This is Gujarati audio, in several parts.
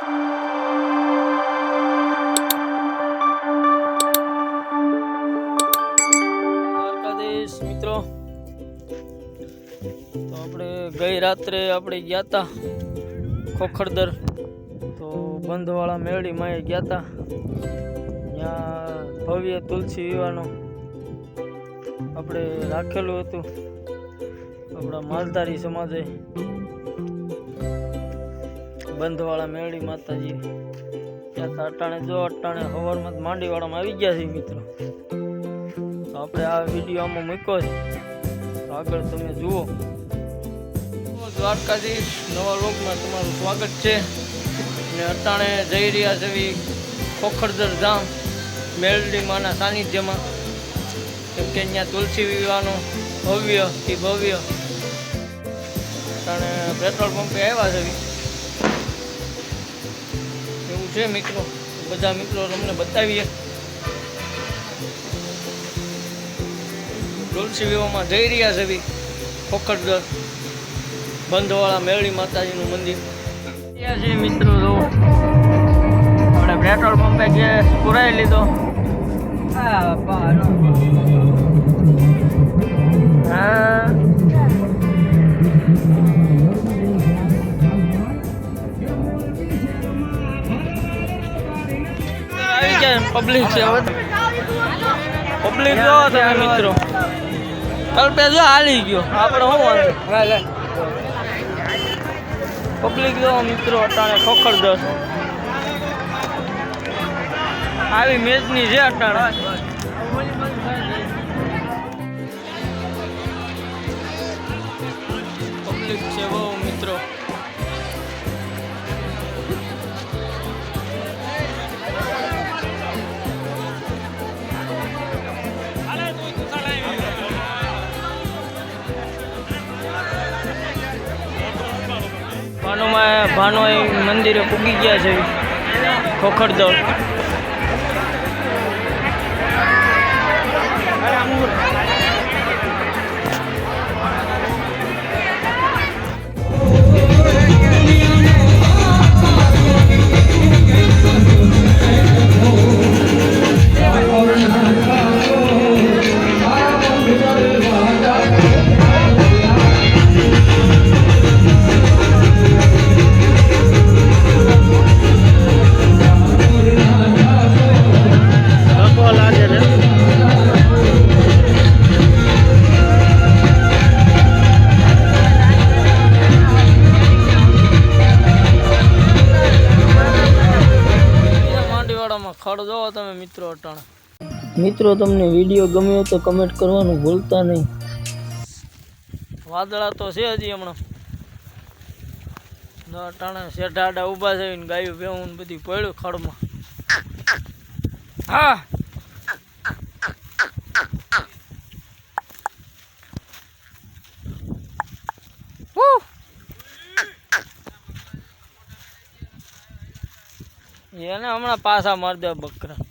મિત્રો. તો આપણે ગઈ રાત્રે આપણે ગયા હતા ખોખરદર. તો બંધવાળા મેળીમાં એ ગયા હતા ત્યાં ભવ્ય તુલસી વિવાહનો આપણે રાખેલું હતું. આપણા માલધારી સમાજે. બંધવાળા મેળી માતાજી. ત્યાં તો અટાણે જો અટાણે હવારમાં માંડીવાળામાં આવી ગયા છે મિત્રો. આપણે આ વીડિયો આમાં છે. આગળ તમે જુઓ. દ્વારકાધીશ, નવા લોકમાં તમારું સ્વાગત છે. ને અટાણે જઈ રહ્યા છે ખોખરદર ધામ મેલડી માના સાનિધ્યમાં. કેમ કે અહીંયા તુલસી વિવાહનું ભવ્ય એ ભવ્ય. અટાણે પેટ્રોલ પંપે આવ્યા છે. છે મિત્રો? બધા મિત્રો તમને બતાવીએ. તુલસી વિવાહમાં જઈ રહ્યા છે બી. ખોખરદર. બંધવાળા મેળી માતાજીનું મંદિર. ત્યાં છે મિત્રો, જો. આપણે પેટ્રોલ પંપે જે પુરાઈ લીધો. હા. પબ્લિક છે પબ્લિક જો તમે મિત્રો. કલ્પે જો હાલી ગયો. આપણે શું વાંધો? પબ્લિક જો મિત્રો અટાણે ખોખરદર આવી મેચની છે અટાણે. પબ્લિક છે ભાનુમાં એ મંદિરે પૂગી ગયા છે ખોખરદળ અટાણે મિત્રો તમને વીડિયો ગમ્યો તો કમેન્ટ કરવાનું ભૂલતા નહીં. વાદળા તો છે હજી હમણાં. અટાણે શેઠા આડા ઊભા થઈને ગાયું ભેવું બધી પડ્યું ખડમાં. હા! એને હમણાં પાછા મારી દે બકરા.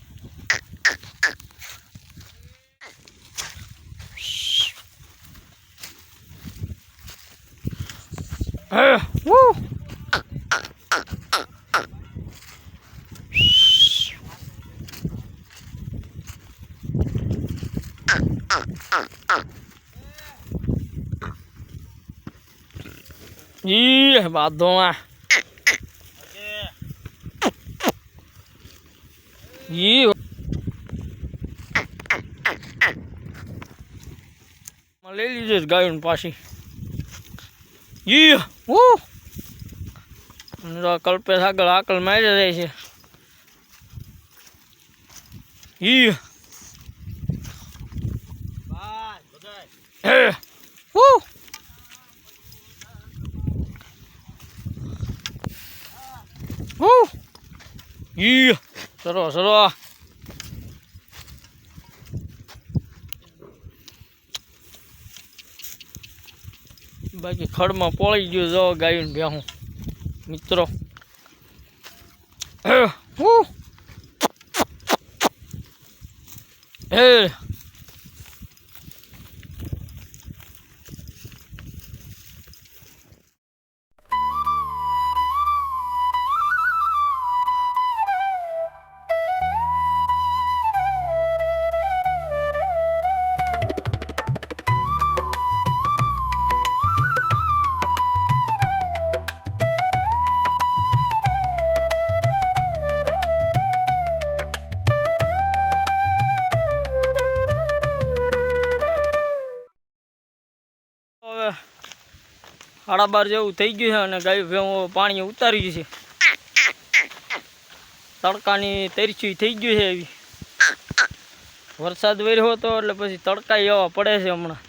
Woo! ઈ બાધોમાં ઈ માં લઈ લીધે ગાયું પાછી ઈ હું કલ્પેશ આગળ આકલ મારી જાય છે ઈ હે હું ઈ સરો સરો બાકી ખડમાં પોળી ગયું જો ગાયું ભેહું મિત્રો. હે, સાડા બાર જેવું થઈ ગયું છે અને ગાય ભેં પાણી ઉતારી છે. તડકાની તરસી થઈ ગયું છે એવી. વરસાદ વર્યો હતો એટલે પછી તડકા એવા પડે છે હમણાં.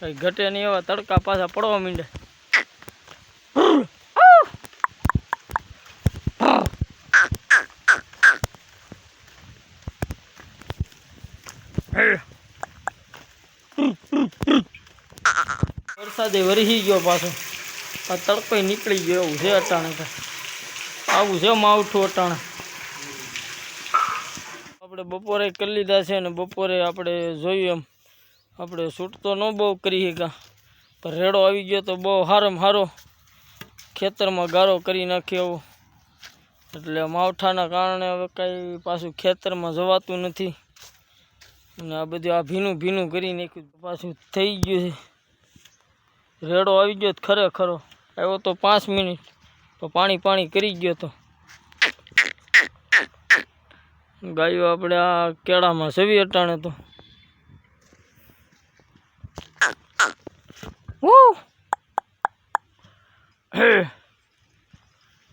કંઈ ઘટે નહીં એવા તડકા પાછા પડવા માંડે વરસાદે વરસી ગયો પાછો. આ તડકો નીકળી ગયો એવું છે અટાણે આવું છે માવઠું અટાણે. આપણે બપોરે કરી લીધા છે ને બપોરે આપણે જોયું એમ, આપણે શૂટ તો ન બહુ કરી શકા પણ રેડો આવી ગયો તો બહુ હારમ સારો ખેતરમાં ગારો કરી નાખ્યો એવો એટલે માવઠાના કારણે હવે કાંઈ પાછું ખેતરમાં જવાતું નથી. અને આ બધું આ ભીનું ભીનું કરી નાખ્યું. પાછું થઈ ગયું છે. રેડો આવી ગયો ખરેખરો. આવ્યો તો પાંચ મિનિટ. તો પાણી પાણી કરી ગયો તો. ગાયો આપણે આ કેળામાં સવી અટાણે તો!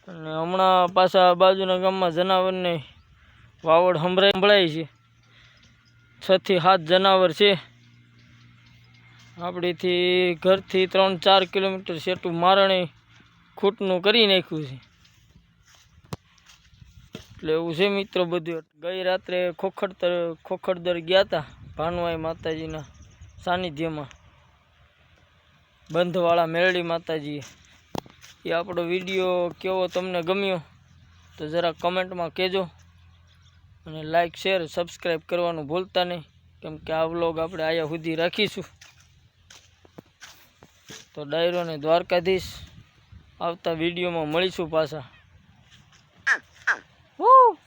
અને હમણાં પાછા બાજુના ગામમાં જનાવરને વાવડ સંભળાય સંભળાય છે. છ થી સાત જનાવર છે. આપણીથી ઘરથી ત્રણ ચાર કિલોમીટર સેટું મારણે ખૂટનું કરી નાખ્યું છે. એટલે એવું છે મિત્રો બધું. ગઈ રાત્રે ખોખડતર, ખોખડદર ગયા હતા ભાનવાઈ માતાજીના સાનિધ્યમાં. બંધવાળા મેરડી માતાજીએ. એ આપણો વીડિયો કેવો તમને ગમ્યો તો જરા કમેન્ટમાં કહેજો અને લાઇક શેર, સબસ્ક્રાઈબ કરવાનું ભૂલતા નહીં. કેમ કે આ વ્લોગ આપણે આયા સુધી રાખીશું. તો ડાયરો ને દ્વારકાધીશ આવતા વિડીયોમાં મળીશું પાછા. હું!